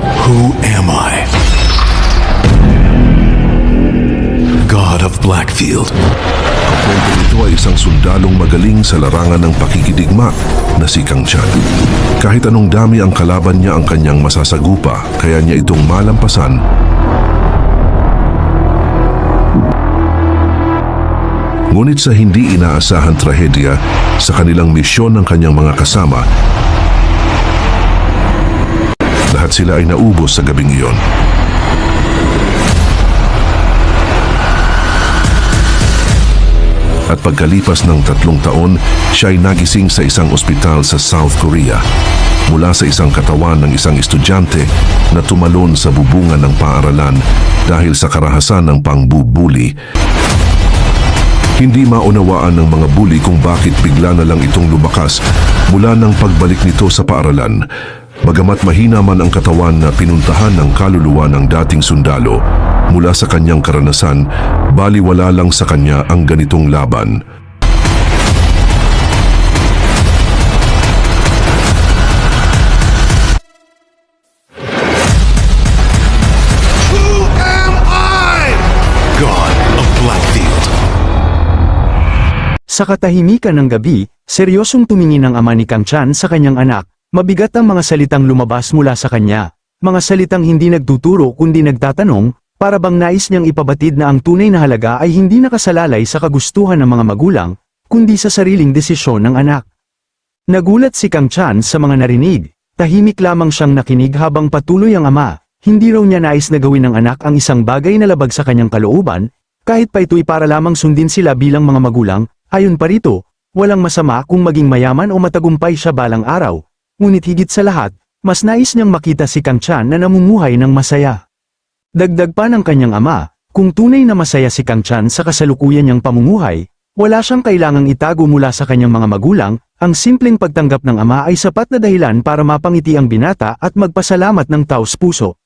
Who am I? God of Blackfield. Ang kwento nito ay isang sundalong magaling sa larangan ng pakikidigma na si Kang Chan. Kahit anong dami ang kalaban niya ang kanyang masasagupa, kaya niya itong malampasan Ngunit sa hindi inaasahan trahedya sa kanilang misyon ng kanyang mga kasama, lahat sila ay naubos sa gabing iyon. At pagkalipas ng tatlong taon, siya ay nagising sa isang ospital sa South Korea mula sa isang katawan ng isang estudyante na tumalon sa bubungan ng paaralan dahil sa karahasan ng pangbubuli hindi maunawaan ng mga bully kung bakit bigla na lang itong lumakas mula ng pagbalik nito sa paaralan. Bagamat mahina man ang katawan na pinuntahan ng kaluluwa ng dating sundalo, mula sa kanyang karanasan, baliwala lang sa kanya ang ganitong laban. Who am I? God of Blackfield. Sa katahimikan ng gabi, seryosong tumingin ang ama ni Kang Chan sa kanyang anak. Mabigat ang mga salitang lumabas mula sa kanya. Mga salitang hindi nagtuturo kundi nagtatanong, para bang nais niyang ipabatid na ang tunay na halaga ay hindi nakasalalay sa kagustuhan ng mga magulang, kundi sa sariling desisyon ng anak. Nagulat si Kang Chan sa mga narinig. Tahimik lamang siyang nakinig habang patuloy ang ama. Hindi raw niya nais na gawin ng anak ang isang bagay na labag sa kanyang kalooban, kahit pa ito'y para lamang sundin sila bilang mga magulang, ayon pa rito, walang masama kung maging mayaman o matagumpay siya balang araw. Ngunit higit sa lahat, mas nais niyang makita si Kang Chan na namumuhay ng masaya. Dagdag pa ng kanyang ama, kung tunay na masaya si Kang Chan sa kasalukuyan niyang pamumuhay, wala siyang kailangang itago mula sa kanyang mga magulang, ang simpleng pagtanggap ng ama ay sapat na dahilan para mapangiti ang binata at magpasalamat ng taos puso.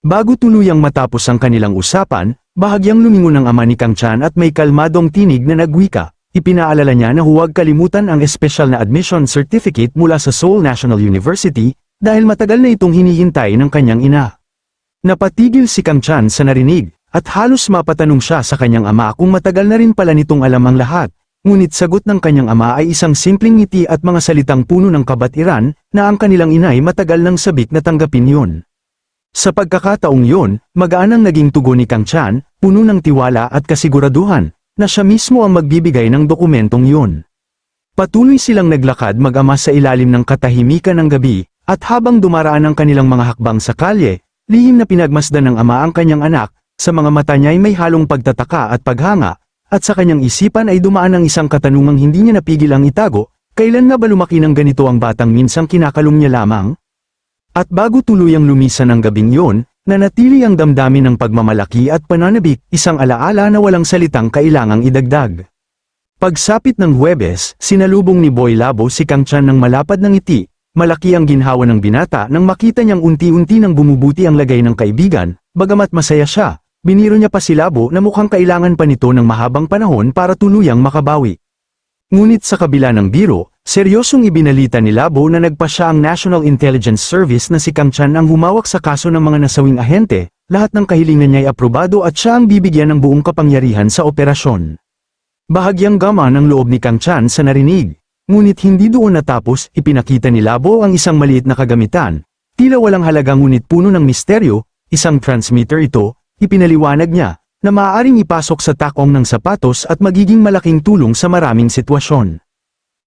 Bago tuluyang matapos ang kanilang usapan, bahagyang lumingon ang ama ni Kang Chan at may kalmadong tinig na nagwika. Ipinaalala niya na huwag kalimutan ang espesyal na admission certificate mula sa Seoul National University dahil matagal na itong hinihintay ng kanyang ina. Napatigil si Kang Chan sa narinig, at halos mapatanong siya sa kanyang ama kung matagal na rin pala nitong alam ang lahat, ngunit sagot ng kanyang ama ay isang simpleng ngiti at mga salitang puno ng kabatiran na ang kanilang inay matagal nang sabik na tanggapin yun. Sa pagkakataong yun, magaan ang naging tugon ni Kang Chan, puno ng tiwala at kasiguraduhan, na siya mismo ang magbibigay ng dokumentong yun. Patuloy silang naglakad mag-ama sa ilalim ng katahimikan ng gabi, at habang dumaraan ang kanilang mga hakbang sa kalye, lihim na pinagmasdan ng ama ang kanyang anak, sa mga mata niya ay may halong pagtataka at paghanga, at sa kanyang isipan ay dumaan ang isang katanungang hindi niya napigil ang itago, kailan nga ba lumaki ng ganito ang batang minsang kinakalong niya lamang? At bago tuluyang lumisan ang gabing yon, nanatili ang damdamin ng pagmamalaki at pananabik, isang alaala na walang salitang kailangang idagdag. Pagsapit ng Huwebes, sinalubong ni Boy Labo si Kang Chan ng malapad ng ngiti, malaki ang ginhawa ng binata nang makita niyang unti-unti nang bumubuti ang lagay ng kaibigan, bagamat masaya siya, biniro niya pa si Labo na mukhang kailangan pa nito ng mahabang panahon para tuluyang makabawi. Ngunit sa kabila ng biro, seryosong ibinalita ni Labo na nagpa siya ang National Intelligence Service na si Kang Chan ang humawak sa kaso ng mga nasawing ahente, lahat ng kahilingan niya ay aprobado at siya ang bibigyan ng buong kapangyarihan sa operasyon. Bahagyang gama ng loob ni Kang Chan sa narinig, ngunit hindi doon natapos, ipinakita ni Labo ang isang maliit na kagamitan, tila walang halaga ngunit puno ng misteryo, isang transmitter ito, ipinaliwanag niya, na maaaring ipasok sa takong ng sapatos at magiging malaking tulong sa maraming sitwasyon.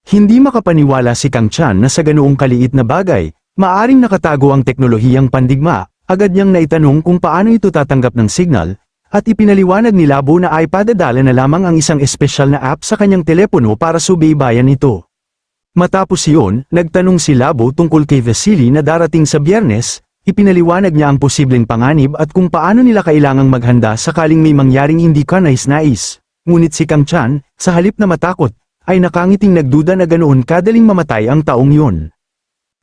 Hindi makapaniwala si Kang Chan na sa ganoong kaliit na bagay, maaring nakatago ang teknolohiyang pandigma, agad niyang naitanong kung paano ito tatanggap ng signal, at ipinaliwanag ni Labo na ay padadala na lamang ang isang espesyal na app sa kanyang telepono para subaybayan ito. Matapos iyon, nagtanong si Labo tungkol kay Vasily na darating sa biyernes, ipinaliwanag niya ang posibleng panganib at kung paano nila kailangang maghanda sakaling may mangyaring hindi ka nais-nais. Ngunit si Kang Chan, sa halip na matakot, ay nakangiting nagduda na ganoon kadaling mamatay ang taong yun.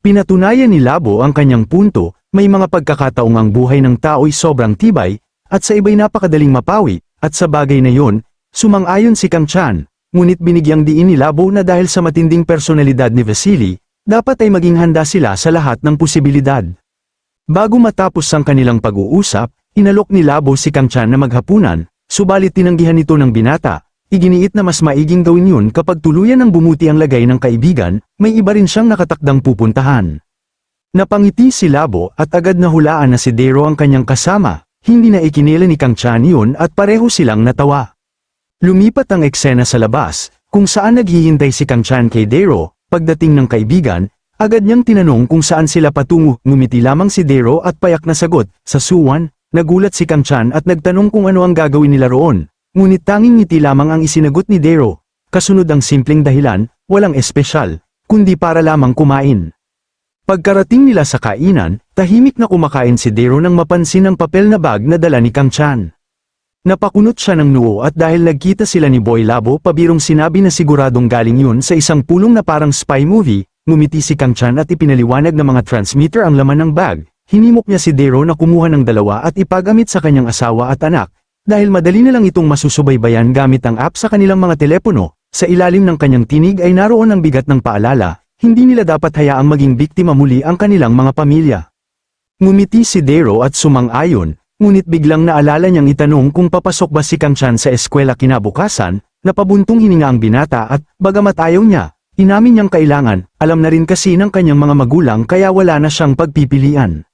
Pinatunayan ni Labo ang kanyang punto, may mga pagkakataong ang buhay ng tao'y sobrang tibay, at sa iba'y napakadaling mapawi, at sa bagay na yon, sumang-ayon si Kang Chan, ngunit binigyang diin ni Labo na dahil sa matinding personalidad ni Vasily, dapat ay maging handa sila sa lahat ng posibilidad. Bago matapos ang kanilang pag-uusap, inalok ni Labo si Kang Chan na maghapunan, subalit tinanggihan ito ng binata, iginiit na mas maiging gawin yun kapag tuluyan ng bumuti ang lagay ng kaibigan, may iba rin siyang nakatakdang pupuntahan. Napangiti si Labo at agad na hulaan na si Dero ang kanyang kasama, hindi na ikinila ni Kang Chan yun at pareho silang natawa. Lumipat ang eksena sa labas, kung saan naghihintay si Kang Chan kay Dero, pagdating ng kaibigan, agad niyang tinanong kung saan sila patungo, ngumiti lamang si Dero at payak na sagot, sa Suwan, nagulat si Kang Chan at nagtanong kung ano ang gagawin nila roon, ngunit tanging ngiti lamang ang isinagot ni Dero, kasunod ang simpleng dahilan, walang espesyal, kundi para lamang kumain. Pagkarating nila sa kainan, tahimik na kumakain si Dero nang mapansin ang papel na bag na dala ni Kang Chan. Napakunot siya ng noo at dahil nagkita sila ni Boy Labo pabirong sinabi na siguradong galing yun sa isang pulong na parang spy movie, ngumiti si Kang Chan at ipinaliwanag ng mga transmitter ang laman ng bag, hinimok niya si Dero na kumuha ng dalawa at ipagamit sa kanyang asawa at anak, dahil madali na lang itong masusubaybayan gamit ang app sa kanilang mga telepono, sa ilalim ng kanyang tinig ay naroon ang bigat ng paalala, hindi nila dapat hayaang maging biktima muli ang kanilang mga pamilya. Ngumiti si Dero at sumang-ayon, ngunit biglang naalala niyang itanong kung papasok ba si Kang Chan sa eskwela kinabukasan, napabuntong hininga ang binata at, bagamat ayaw niya, inamin niyang kailangan, alam na rin kasi ng kanyang mga magulang kaya wala na siyang pagpipilian.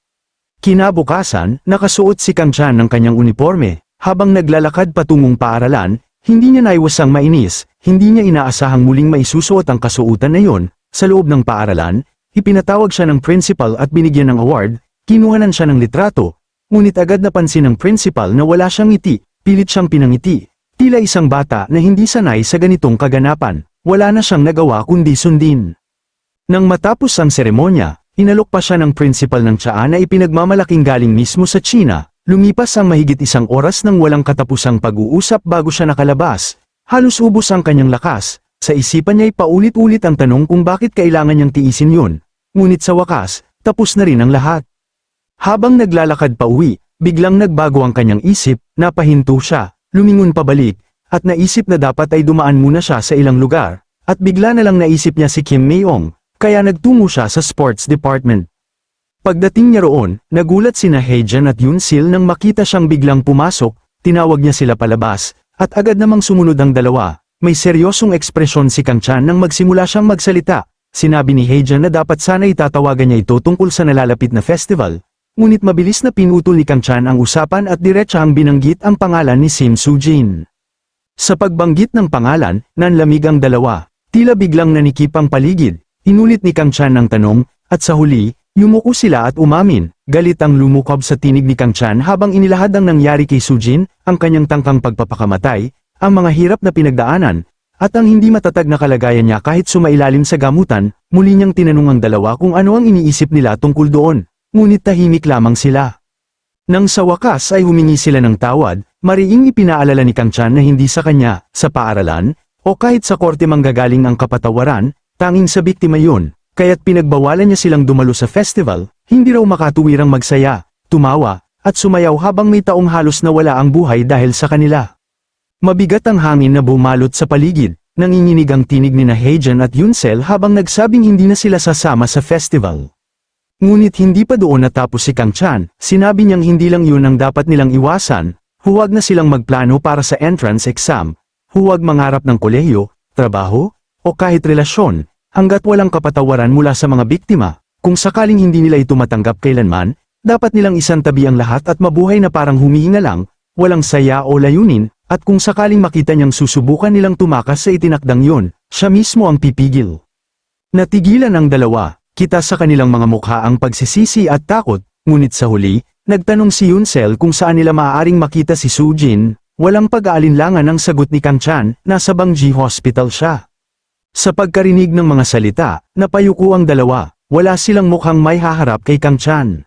Kinabukasan, nakasuot si Kang Chan ng kanyang uniforme, habang naglalakad patungong paaralan, hindi niya naiwasang mainis, hindi niya inaasahang muling maisusuot ang kasuotan na yon, sa loob ng paaralan, ipinatawag siya ng principal at binigyan ng award, kinuhanan siya ng litrato, ngunit agad napansin ng principal na wala siyang ngiti, pilit siyang pinangiti, tila isang bata na hindi sanay sa ganitong kaganapan, wala na siyang nagawa kundi sundin. Nang matapos ang seremonya, inalok pa siya ng principal ng Tsaa na ipinagmamalaking galing mismo sa China, lumipas ang mahigit isang oras ng walang katapusang pag-uusap bago siya nakalabas, halos ubos ang kanyang lakas, sa isipan niya'y paulit-ulit ang tanong kung bakit kailangan niyang tiisin yun, ngunit sa wakas, tapos na rin ang lahat. Habang naglalakad pa uwi, biglang nagbago ang kanyang isip, napahinto siya, lumingon pabalik, at naisip na dapat ay dumaan muna siya sa ilang lugar, at bigla na lang naisip niya si Kim Mayong, kaya nagtungo siya sa sports department. Pagdating niya roon, nagulat sina Heijan at Yunsil nang makita siyang biglang pumasok, tinawag niya sila palabas, at agad namang sumunod ang dalawa, may seryosong ekspresyon si Kang Chan nang magsimula siyang magsalita, sinabi ni Heijan na dapat sana itatawagan niya ito tungkol sa nalalapit na festival, Ngunit mabilis na pinutol ni Kang Chan ang usapan at diretsahang binanggit ang pangalan ni Sim Sujin. Sa pagbanggit ng pangalan, nanlamig ang dalawa. Tila biglang nanikip ang paligid. Inulit ni Kang Chan ang tanong, at sa huli, yumuko sila at umamin. Galit ang lumukob sa tinig ni Kang Chan habang inilahad ang nangyari kay Sujin, ang kanyang tangkang pagpapakamatay, ang mga hirap na pinagdaanan, at ang hindi matatag na kalagayan niya kahit sumailalim sa gamutan, muli niyang tinanong ang dalawa kung ano ang iniisip nila tungkol doon ngunit tahimik lamang sila. Nang sa wakas ay humingi sila ng tawad, mariing ipinaalala ni Kang Chan na hindi sa kanya, sa paaralan, o kahit sa korte manggagaling ang kapatawaran, tanging sa biktima yun, kaya't pinagbawalan niya silang dumalo sa festival, hindi raw makatuwirang magsaya, tumawa, at sumayaw habang may taong halos nawala ang buhay dahil sa kanila. Mabigat ang hangin na bumalot sa paligid, nanginginig ang tinig ni na Heijan at Yunsel habang nagsabing hindi na sila sasama sa festival. Ngunit hindi pa doon natapos si Kang Chan, sinabi niyang hindi lang yun ang dapat nilang iwasan, huwag na silang magplano para sa entrance exam, huwag mangarap ng kolehiyo, trabaho, o kahit relasyon, hanggat walang kapatawaran mula sa mga biktima, kung sakaling hindi nila ito matanggap kailanman, dapat nilang isantabi ang lahat at mabuhay na parang humihinga lang, walang saya o layunin, at kung sakaling makita niyang susubukan nilang tumakas sa itinakdang yun, siya mismo ang pipigil. Natigilan ang dalawa, Kita sa kanilang mga mukha ang pagsisisi at takot, ngunit sa huli, nagtanong si Yunsel kung saan nila maaaring makita si Sujin, walang pag-aalinlangan ang sagot ni Kang Chan, nasa Bangji Hospital siya. Sa pagkarinig ng mga salita, napayuko ang dalawa, wala silang mukhang may haharap kay Kang Chan.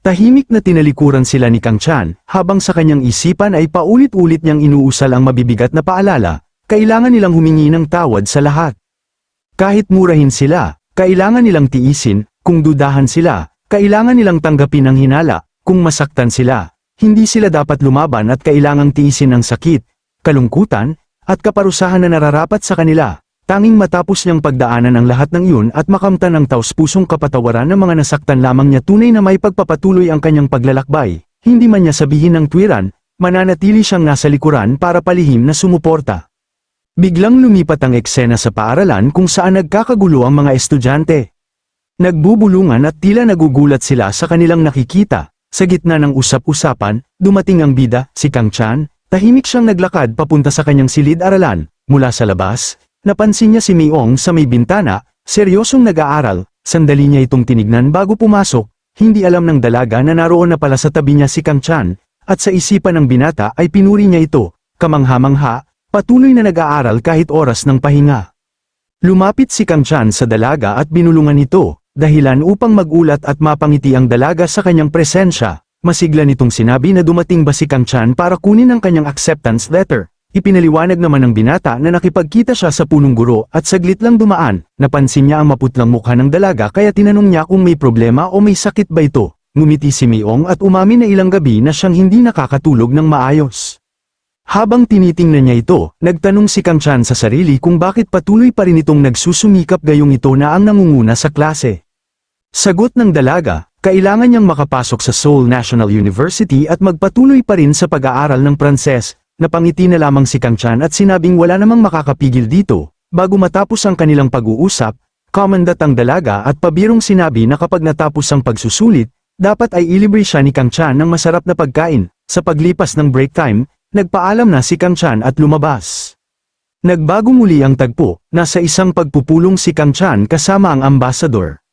Tahimik na tinalikuran sila ni Kang Chan, habang sa kanyang isipan ay paulit-ulit niyang inuusal ang mabibigat na paalala, kailangan nilang humingi ng tawad sa lahat. Kahit murahin sila, kailangan nilang tiisin, kung dudahan sila, kailangan nilang tanggapin ang hinala, kung masaktan sila. Hindi sila dapat lumaban at kailangang tiisin ang sakit, kalungkutan, at kaparusahan na nararapat sa kanila. Tanging matapos niyang pagdaanan ang lahat ng iyon at makamtan ang taus-pusong kapatawaran ng mga nasaktan lamang niya tunay na may pagpapatuloy ang kanyang paglalakbay, hindi man niya sabihin ng tuwiran, mananatili siyang nasa likuran para palihim na sumuporta. Biglang lumipat ang eksena sa paaralan kung saan nagkakagulo ang mga estudyante. Nagbubulungan at tila nagugulat sila sa kanilang nakikita. Sa gitna ng usap-usapan, dumating ang bida, si Kang Chan, tahimik siyang naglakad papunta sa kanyang silid-aralan. Mula sa labas, napansin niya si Miong sa may bintana, seryosong nag-aaral, sandali niya itong tinignan bago pumasok, hindi alam ng dalaga na naroon na pala sa tabi niya si Kang Chan, at sa isipan ng binata ay pinuri niya ito, kamangha-mangha, patuloy na nag-aaral kahit oras ng pahinga. Lumapit si Kang Chan sa dalaga at binulungan ito, dahilan upang magulat at mapangiti ang dalaga sa kanyang presensya. Masigla nitong sinabi na dumating ba si Kang Chan para kunin ang kanyang acceptance letter. Ipinaliwanag naman ng binata na nakipagkita siya sa punong guro at saglit lang dumaan, napansin niya ang maputlang mukha ng dalaga kaya tinanong niya kung may problema o may sakit ba ito. Ngumiti si Miong at umamin na ilang gabi na siyang hindi nakakatulog ng maayos. Habang tinitingnan niya ito, nagtanong si Kang Chan sa sarili kung bakit patuloy pa rin itong nagsusumikap gayong ito na ang nangunguna sa klase. Sagot ng dalaga, kailangan niyang makapasok sa Seoul National University at magpatuloy pa rin sa pag-aaral ng Pranses, napangiti na lamang si Kang Chan at sinabing wala namang makakapigil dito. Bago matapos ang kanilang pag-uusap, komandat ang dalaga at pabirong sinabi na kapag natapos ang pagsusulit, dapat ay ilibre siya ni Kang Chan ng masarap na pagkain. Sa paglipas ng break time, nagpaalam na si Kang Chan at lumabas. Nagbago muli ang tagpo, nasa isang pagpupulong si Kang Chan kasama ang ambasador.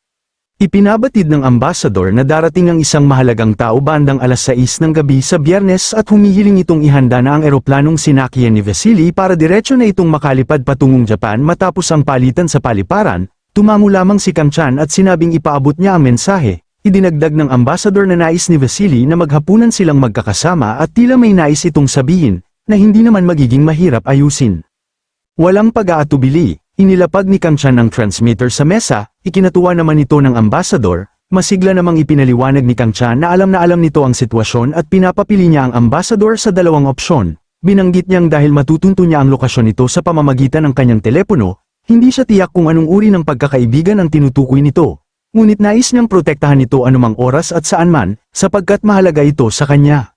Ipinabatid ng ambasador na darating ang isang mahalagang tao bandang alas 6 ng gabi sa biyernes at humihiling itong ihanda na ang eroplanong sinakyan ni Vasily para diretsyo na itong makalipad patungong Japan matapos ang palitan sa paliparan, tumango lamang si Kang Chan at sinabing ipaabot niya ang mensahe. Idinagdag ng ambasador na nais ni Vasily na maghapunan silang magkakasama at tila may nais itong sabihin, na hindi naman magiging mahirap ayusin. Walang pag-aatubili, inilapag ni Kang Chan ang transmitter sa mesa, ikinatuwa naman ito ng ambasador, masigla namang ipinaliwanag ni Kang Chan na alam na alam nito ang sitwasyon at pinapapili niya ang ambasador sa dalawang opsyon. Binanggit niyang dahil matutunto niya ang lokasyon nito sa pamamagitan ng kanyang telepono, hindi siya tiyak kung anong uri ng pagkakaibigan ang tinutukoy nito. Ngunit nais niyang protektahan ito anumang oras at saan man, sapagkat mahalaga ito sa kanya.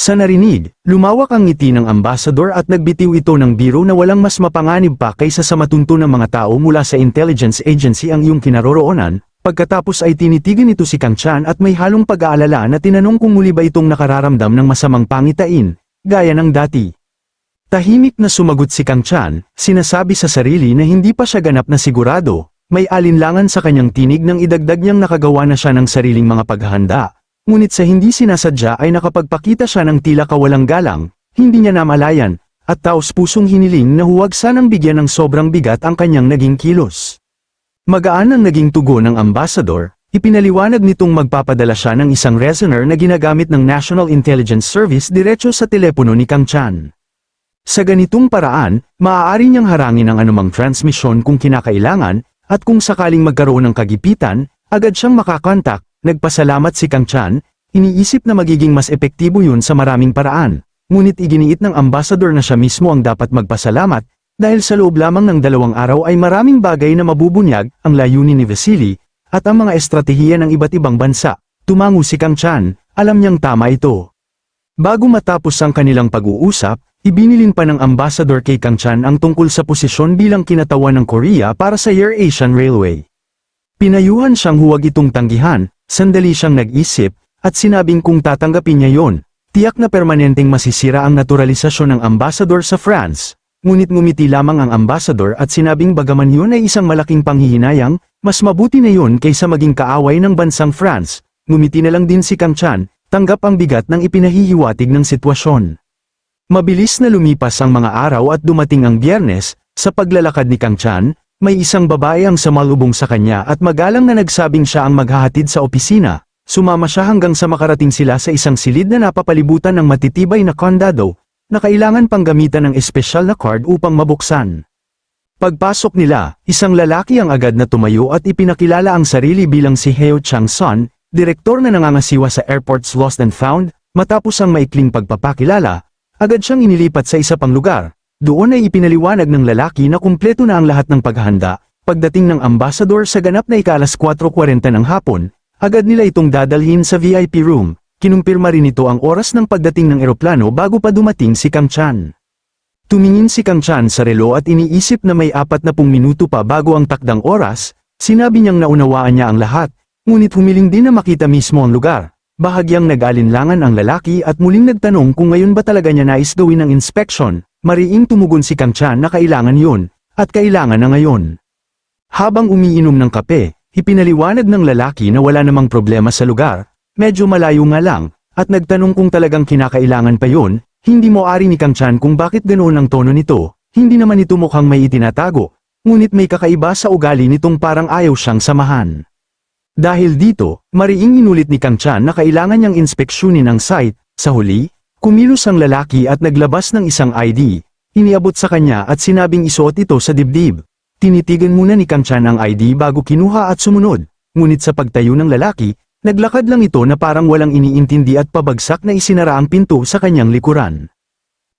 Sa narinig, lumawak ang ngiti ng ambasador at nagbitiw ito ng biro na walang mas mapanganib pa kaysa sa matunto ng mga tao mula sa intelligence agency ang iyong kinaroroonan, pagkatapos ay tinitigan ito si Kang Chan at may halong pag-aalala na tinanong kung muli ba itong nakararamdam ng masamang pangitain, gaya ng dati. Tahimik na sumagot si Kang Chan, sinasabi sa sarili na hindi pa siya ganap na sigurado, may alinlangan sa kanyang tinig nang idagdag niyang nakagawa na siya ng sariling mga paghahanda, ngunit sa hindi sinasadya ay nakapagpakita siya ng tila kawalang galang, hindi niya namalayan, at taos pusong hiniling na huwag sanang bigyan ng sobrang bigat ang kanyang naging kilos. Magaan ang naging tugon ng ambasador, ipinaliwanag nitong magpapadala siya ng isang resonar na ginagamit ng National Intelligence Service diretso sa telepono ni Kang Chan. Sa ganitong paraan, maaari niyang harangin ang anumang transmisyon kung kinakailangan, at kung sakaling magkaroon ng kagipitan, agad siyang makakontak, nagpasalamat si Kang Chan, iniisip na magiging mas epektibo yun sa maraming paraan. Ngunit iginiit ng ambasador na siya mismo ang dapat magpasalamat, dahil sa loob lamang ng dalawang araw ay maraming bagay na mabubunyag ang layunin ni Vasily, at ang mga estratehiya ng iba't ibang bansa. Tumango si Kang Chan, alam niyang tama ito. Bago matapos ang kanilang pag-uusap, ibinilin pa ng ambassador kay Kang Chan ang tungkol sa posisyon bilang kinatawan ng Korea para sa Air Asian Railway. Pinayuhan siyang huwag itong tanggihan, sandali siyang nag-isip, at sinabing kung tatanggapin niya yon, tiyak na permanenteng masisira ang naturalisasyon ng ambassador sa France. Ngunit ngumiti lamang ang ambassador at sinabing bagaman yun ay isang malaking panghihinayang, mas mabuti na yun kaysa maging kaaway ng bansang France. Ngumiti na lang din si Kang Chan, tanggap ang bigat ng ipinahihiwatig ng sitwasyon. Mabilis na lumipas ang mga araw at dumating ang biyernes, sa paglalakad ni Kang Chan, may isang babae ang samalubong sa kanya at magalang na nagsabing siya ang maghahatid sa opisina. Sumama siya hanggang sa makarating sila sa isang silid na napapalibutan ng matitibay na kondado, na kailangan pang gamitan ng espesyal na card upang mabuksan. Pagpasok nila, isang lalaki ang agad na tumayo at ipinakilala ang sarili bilang si Heo Chang-son, direktor na nangangasiwa sa Airports Lost and Found, matapos ang maikling pagpapakilala, agad siyang inilipat sa isa pang lugar, Doon ay ipinaliwanag ng lalaki na kumpleto na ang lahat ng paghahanda, pagdating ng ambassador sa ganap na ikalas 4.40 ng hapon, agad nila itong dadalhin sa VIP room, kinumpirma rin ito ang oras ng pagdating ng eroplano bago pa dumating si Kang Chan. Tumingin si Kang Chan sa relo at iniisip na may apat na pung minuto pa bago ang takdang oras, sinabi niyang naunawaan niya ang lahat, ngunit humiling din na makita mismo ang lugar. Bahagyang nag-alinlangan ang lalaki at muling nagtanong kung ngayon ba talaga niya nais gawin ng inspection, mariing tumugon si Kang Chan na kailangan yun, at kailangan na ngayon. Habang umiinom ng kape, ipinaliwanag ng lalaki na wala namang problema sa lugar, medyo malayo nga lang, at nagtanong kung talagang kinakailangan pa yun, hindi mo ari ni Kang Chan kung bakit ganoon ang tono nito, hindi naman ito mukhang may itinatago, ngunit may kakaiba sa ugali nitong parang ayaw siyang samahan. Dahil dito, mariing inulit ni Kang Chan na kailangan niyang inspeksyonin ang site, sa huli, kumilos ang lalaki at naglabas ng isang ID, iniabot sa kanya at sinabing isuot ito sa dibdib. Tinitigan muna ni Kang Chan ang ID bago kinuha at sumunod, ngunit sa pagtayo ng lalaki, naglakad lang ito na parang walang iniintindi at pabagsak na isinara ang pinto sa kanyang likuran.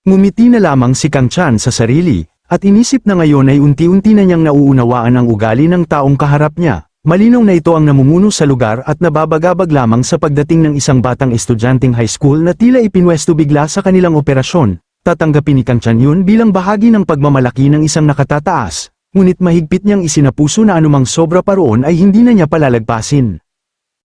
Ngumiti na lamang si Kang Chan sa sarili, at inisip na ngayon ay unti-unti na niyang nauunawaan ang ugali ng taong kaharap niya. Malinaw na ito ang namumuno sa lugar at nababagabag lamang sa pagdating ng isang batang estudyanteng high school na tila ipinwesto bigla sa kanilang operasyon. Tatanggapin ni Kang Chan yun bilang bahagi ng pagmamalaki ng isang nakatataas, ngunit mahigpit niyang isinapuso na anumang sobra pa roon ay hindi na niya palalagpasin.